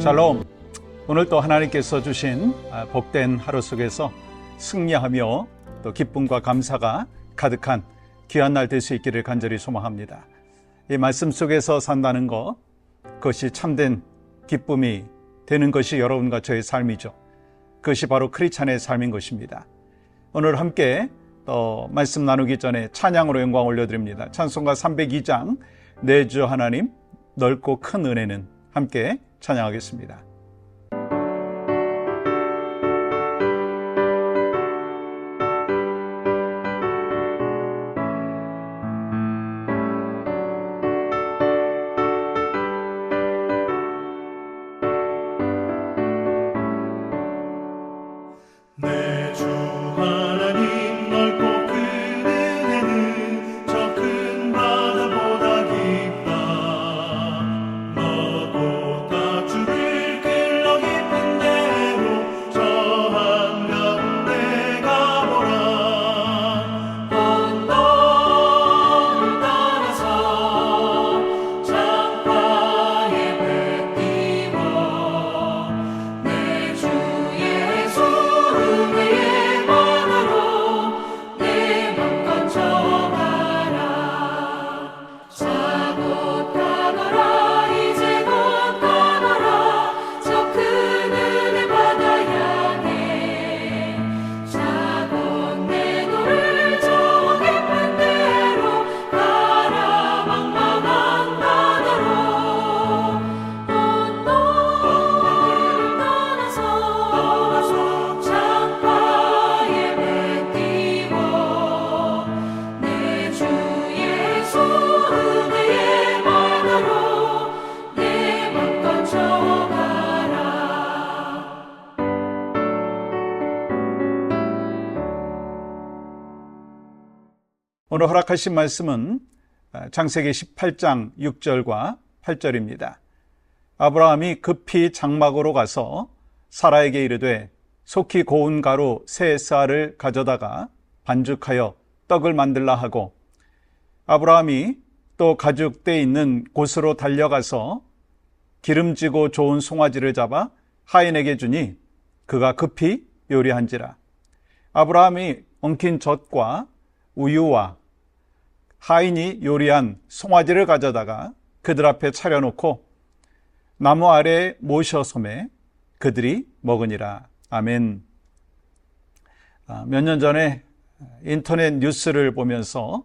샬롬. 오늘 또 하나님께서 주신 아, 복된 하루 속에서 승리하며 또 기쁨과 감사가 가득한 귀한 날 될 수 있기를 간절히 소망합니다. 이 말씀 속에서 산다는 것, 그것이 참된 기쁨이 되는 것이 여러분과 저의 삶이죠. 그것이 바로 크리스찬의 삶인 것입니다. 오늘 함께 또 말씀 나누기 전에 찬양으로 영광 올려드립니다. 찬송가 302장 내 주 하나님 넓고 큰 은혜는 함께 찬양하겠습니다. 오늘 허락하신 말씀은 창세기 18장 6절과 8절입니다. 아브라함이 급히 장막으로 가서 사라에게 이르되 속히 고운 가루 세 쌀을 가져다가 반죽하여 떡을 만들라 하고 아브라함이 또 가죽대 있는 곳으로 달려가서 기름지고 좋은 송아지를 잡아 하인에게 주니 그가 급히 요리한지라 아브라함이 엉킨 젖과 우유와 하인이 요리한 송아지를 가져다가 그들 앞에 차려놓고 나무 아래 모셔 섬에 그들이 먹으니라. 아멘. 아, 몇년 전에 인터넷 뉴스를 보면서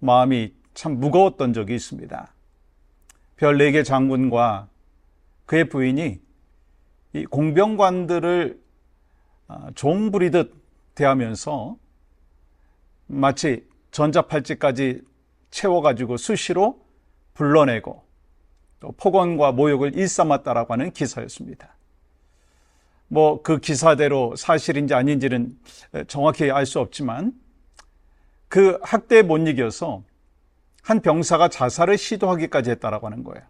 마음이 참 무거웠던 적이 있습니다. 별 4개 장군과 그의 부인이 이 공병관들을 아, 종 부리듯 대하면서 마치 전자팔찌까지 채워가지고 수시로 불러내고 또 폭언과 모욕을 일삼았다라고 하는 기사였습니다. 뭐 그 기사대로 사실인지 아닌지는 정확히 알 수 없지만 그 학대에 못 이겨서 한 병사가 자살을 시도하기까지 했다라고 하는 거예요.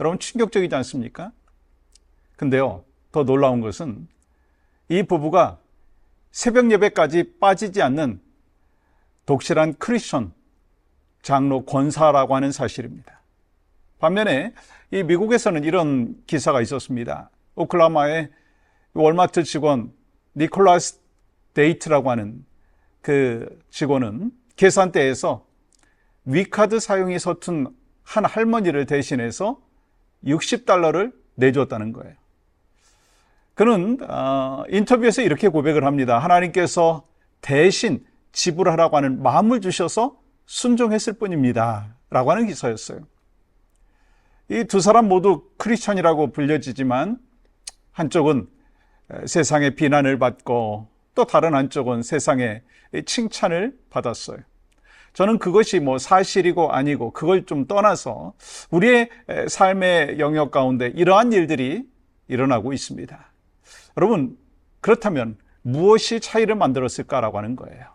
여러분 충격적이지 않습니까? 근데요, 더 놀라운 것은 이 부부가 새벽 예배까지 빠지지 않는 독실한 크리스천 장로 권사라고 하는 사실입니다. 반면에 이 미국에서는 이런 기사가 있었습니다. 오클라마의 월마트 직원 니콜라스 데이트라고 하는 그 직원은 계산대에서 위카드 사용이 서툰 한 할머니를 대신해서 60달러를 내줬다는 거예요. 그는 어, 인터뷰에서 이렇게 고백을 합니다. 하나님께서 대신 지불하라고 하는 마음을 주셔서 순종했을 뿐입니다. 라고 하는 기사였어요. 이 두 사람 모두 크리스천이라고 불려지지만 한쪽은 세상의 비난을 받고 또 다른 한쪽은 세상의 칭찬을 받았어요. 저는 그것이 뭐 사실이고 아니고 그걸 좀 떠나서 우리의 삶의 영역 가운데 이러한 일들이 일어나고 있습니다. 여러분, 그렇다면 무엇이 차이를 만들었을까라고 하는 거예요.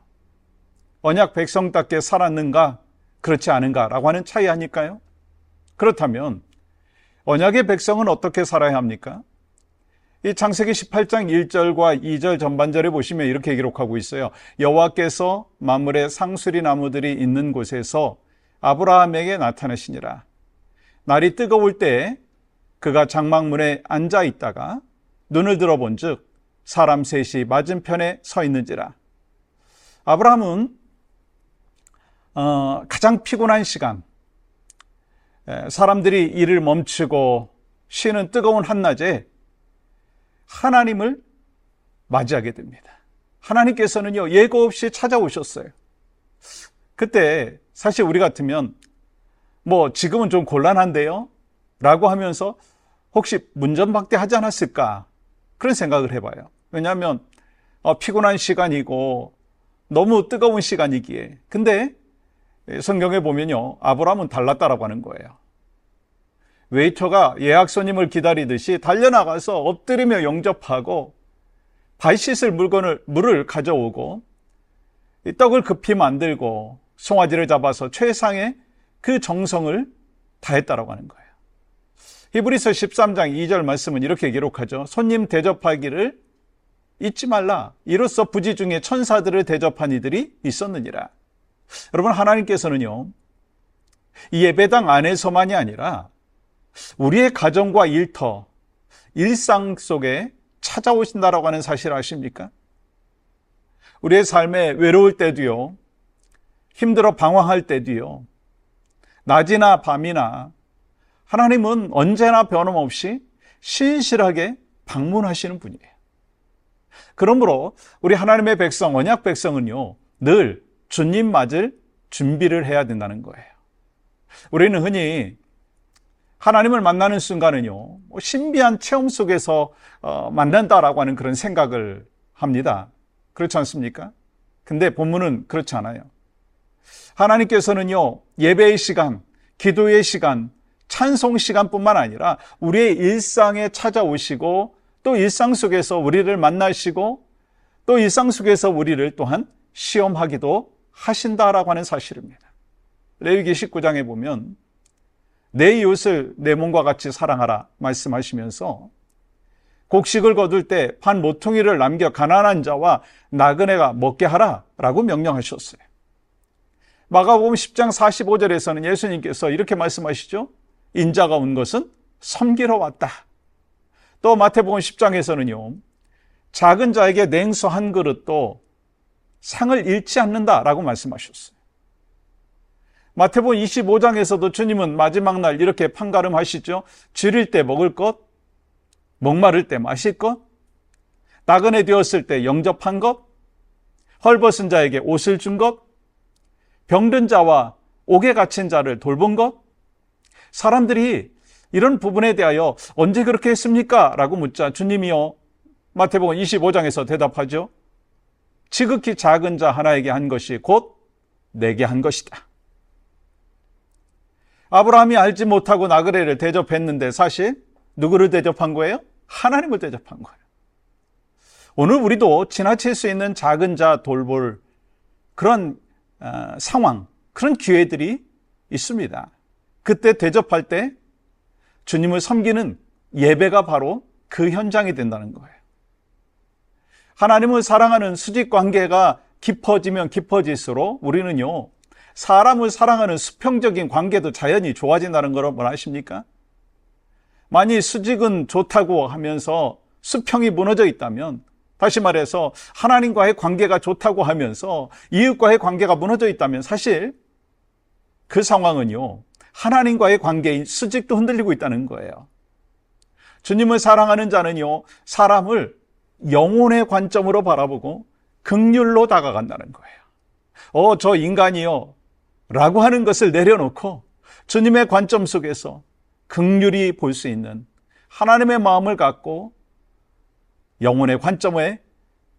언약 백성답게 살았는가, 그렇지 않은가라고 하는 차이 아닐까요? 그렇다면 언약의 백성은 어떻게 살아야 합니까? 이 창세기 18장 1절과 2절 전반절에 보시면 이렇게 기록하고 있어요. 여호와께서 만물의 상수리 나무들이 있는 곳에서 아브라함에게 나타나시니라. 날이 뜨거울 때 그가 장막문에 앉아 있다가 눈을 들어본즉 사람 셋이 맞은편에 서 있는지라. 아브라함은 어, 가장 피곤한 시간, 에, 사람들이 일을 멈추고 쉬는 뜨거운 한낮에 하나님을 맞이하게 됩니다. 하나님께서는요, 예고 없이 찾아오셨어요. 그때 사실 우리 같으면 뭐 지금은 좀 곤란한데요? 라고 하면서 혹시 문전박대 하지 않았을까? 그런 생각을 해봐요. 왜냐하면 어, 피곤한 시간이고 너무 뜨거운 시간이기에. 근데 성경에 보면요. 아브라함은 달랐다라고 하는 거예요. 웨이터가 예약 손님을 기다리듯이 달려나가서 엎드리며 영접하고 발 씻을 물건을 물을 가져오고 이 떡을 급히 만들고 송아지를 잡아서 최상의 그 정성을 다했다라고 하는 거예요. 히브리서 13장 2절 말씀은 이렇게 기록하죠. 손님 대접하기를 잊지 말라. 이로써 부지 중에 천사들을 대접한 이들이 있었느니라. 여러분 하나님께서는요. 이 예배당 안에서만이 아니라 우리의 가정과 일터, 일상 속에 찾아오신다라고 하는 사실 아십니까? 우리의 삶에 외로울 때도요, 힘들어 방황할 때도요, 낮이나 밤이나 하나님은 언제나 변함없이 신실하게 방문하시는 분이에요. 그러므로 우리 하나님의 백성, 언약 백성은요, 늘 주님 맞을 준비를 해야 된다는 거예요. 우리는 흔히 하나님을 만나는 순간은요, 뭐 신비한 체험 속에서 어, 만난다라고 하는 그런 생각을 합니다. 그렇지 않습니까? 근데 본문은 그렇지 않아요. 하나님께서는요, 예배의 시간, 기도의 시간, 찬송 시간뿐만 아니라 우리의 일상에 찾아오시고 또 일상 속에서 우리를 만나시고 또 일상 속에서 우리를 또한 시험하기도 하신다라고 하는 사실입니다. 레위기 19장에 보면 내 이웃을 내 몸과 같이 사랑하라 말씀하시면서 곡식을 거둘 때 반 모퉁이를 남겨 가난한 자와 나그네가 먹게 하라라고 명령하셨어요. 마가복음 10장 45절에서는 예수님께서 이렇게 말씀하시죠. 인자가 온 것은 섬기러 왔다. 또 마태복음 10장에서는요. 작은 자에게 냉수 한 그릇도 상을 잃지 않는다라고 말씀하셨어요. 마태복음 25장에서도 주님은 마지막 날 이렇게 판가름하시죠. 줄일 때 먹을 것, 목마를 때 마실 것, 나그네 되었을 때 영접한 것, 헐벗은 자에게 옷을 준 것, 병든 자와 옥에 갇힌 자를 돌본 것, 사람들이 이런 부분에 대하여 언제 그렇게 했습니까? 라고 묻자 주님이요. 마태복음 25장에서 대답하죠. 지극히 작은 자 하나에게 한 것이 곧 내게 한 것이다. 아브라함이 알지 못하고 나그네를 대접했는데 사실 누구를 대접한 거예요? 하나님을 대접한 거예요. 오늘 우리도 지나칠 수 있는 작은 자 돌볼 그런 어, 상황, 그런 기회들이 있습니다. 그때 대접할 때 주님을 섬기는 예배가 바로 그 현장이 된다는 거예요. 하나님을 사랑하는 수직 관계가 깊어지면 깊어질수록 우리는요, 사람을 사랑하는 수평적인 관계도 자연히 좋아진다는 걸뭘 아십니까? 만일 수직은 좋다고 하면서 수평이 무너져 있다면, 다시 말해서 하나님과의 관계가 좋다고 하면서 이웃과의 관계가 무너져 있다면 사실 그 상황은요, 하나님과의 관계인 수직도 흔들리고 있다는 거예요. 주님을 사랑하는 자는요, 사람을 영혼의 관점으로 바라보고 극률로 다가간다는 거예요. 어, 저 인간이요. 라고 하는 것을 내려놓고 주님의 관점 속에서 극률이 볼 수 있는 하나님의 마음을 갖고 영혼의 관점에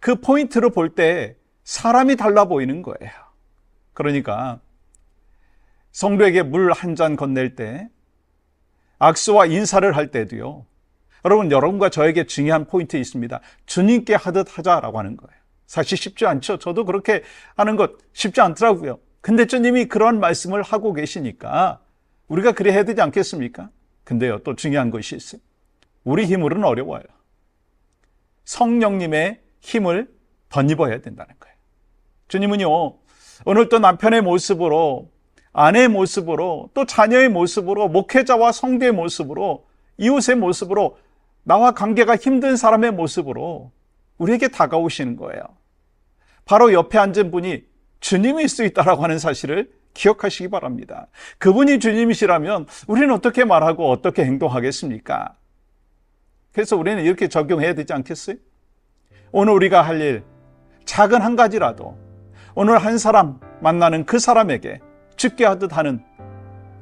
그 포인트를 볼 때 사람이 달라 보이는 거예요. 그러니까 성도에게 물 한 잔 건넬 때 악수와 인사를 할 때도요. 여러분, 여러분과 저에게 중요한 포인트 있습니다. 주님께 하듯 하자라고 하는 거예요. 사실 쉽지 않죠. 저도 그렇게 하는 것 쉽지 않더라고요. 근데 주님이 그런 말씀을 하고 계시니까 우리가 그래 해야 되지 않겠습니까? 근데요, 또 중요한 것이 있어요. 우리 힘으로는 어려워요. 성령님의 힘을 덧입어야 된다는 거예요. 주님은요, 오늘 또 남편의 모습으로 아내의 모습으로 또 자녀의 모습으로 목회자와 성도의 모습으로 이웃의 모습으로 나와 관계가 힘든 사람의 모습으로 우리에게 다가오시는 거예요. 바로 옆에 앉은 분이 주님일 수 있다라고 하는 사실을 기억하시기 바랍니다. 그분이 주님이시라면 우리는 어떻게 말하고 어떻게 행동하겠습니까? 그래서 우리는 이렇게 적용해야 되지 않겠어요? 오늘 우리가 할 일, 작은 한 가지라도 오늘 한 사람 만나는 그 사람에게 죽게 하듯 하는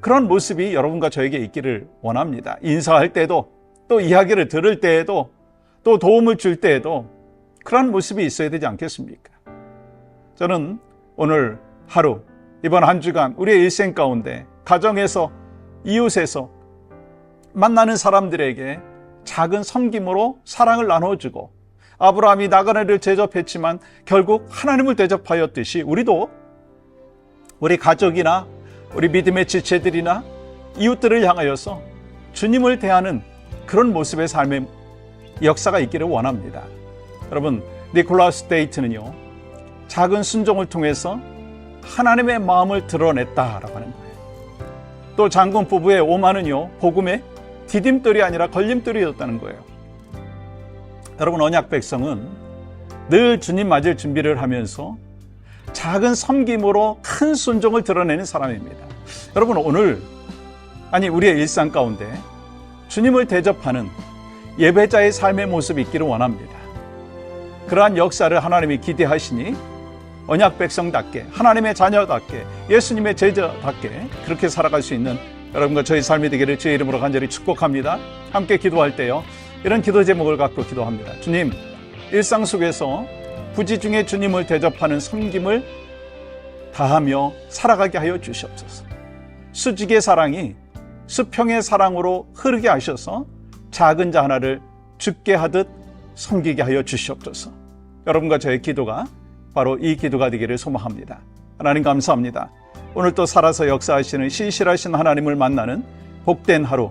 그런 모습이 여러분과 저에게 있기를 원합니다. 인사할 때도 또 이야기를 들을 때에도 또 도움을 줄 때에도 그런 모습이 있어야 되지 않겠습니까? 저는 오늘 하루, 이번 한 주간 우리의 일생 가운데 가정에서 이웃에서 만나는 사람들에게 작은 섬김으로 사랑을 나눠주고 아브라함이 나그네를 대접했지만 결국 하나님을 대접하였듯이 우리도 우리 가족이나 우리 믿음의 지체들이나 이웃들을 향하여서 주님을 대하는 그런 모습의 삶의 역사가 있기를 원합니다. 여러분, 니콜라스 데이트는요, 작은 순종을 통해서 하나님의 마음을 드러냈다라고 하는 거예요. 또 장군 부부의 오만은요, 복음의 디딤돌이 아니라 걸림돌이었다는 거예요. 여러분, 언약 백성은 늘 주님 맞을 준비를 하면서 작은 섬김으로 큰 순종을 드러내는 사람입니다. 여러분, 오늘, 아니, 우리의 일상 가운데 주님을 대접하는 예배자의 삶의 모습이 있기를 원합니다. 그러한 역사를 하나님이 기대하시니 언약 백성답게 하나님의 자녀답게 예수님의 제자답게 그렇게 살아갈 수 있는 여러분과 저희 삶이 되기를 주의 이름으로 간절히 축복합니다. 함께 기도할 때요. 이런 기도 제목을 갖고 기도합니다. 주님, 일상 속에서 부지 중에 주님을 대접하는 섬김을 다하며 살아가게 하여 주시옵소서. 수직의 사랑이 수평의 사랑으로 흐르게 하셔서 작은 자 하나를 죽게 하듯 섬기게 하여 주시옵소서. 여러분과 저의 기도가 바로 이 기도가 되기를 소망합니다. 하나님 감사합니다. 오늘 또 살아서 역사하시는 신실하신 하나님을 만나는 복된 하루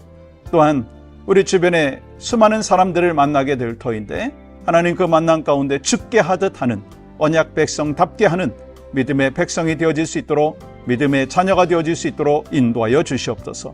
또한 우리 주변에 수많은 사람들을 만나게 될 터인데 하나님 그 만남 가운데 죽게 하듯 하는 언약 백성답게 하는 믿음의 백성이 되어질 수 있도록 믿음의 자녀가 되어질 수 있도록 인도하여 주시옵소서.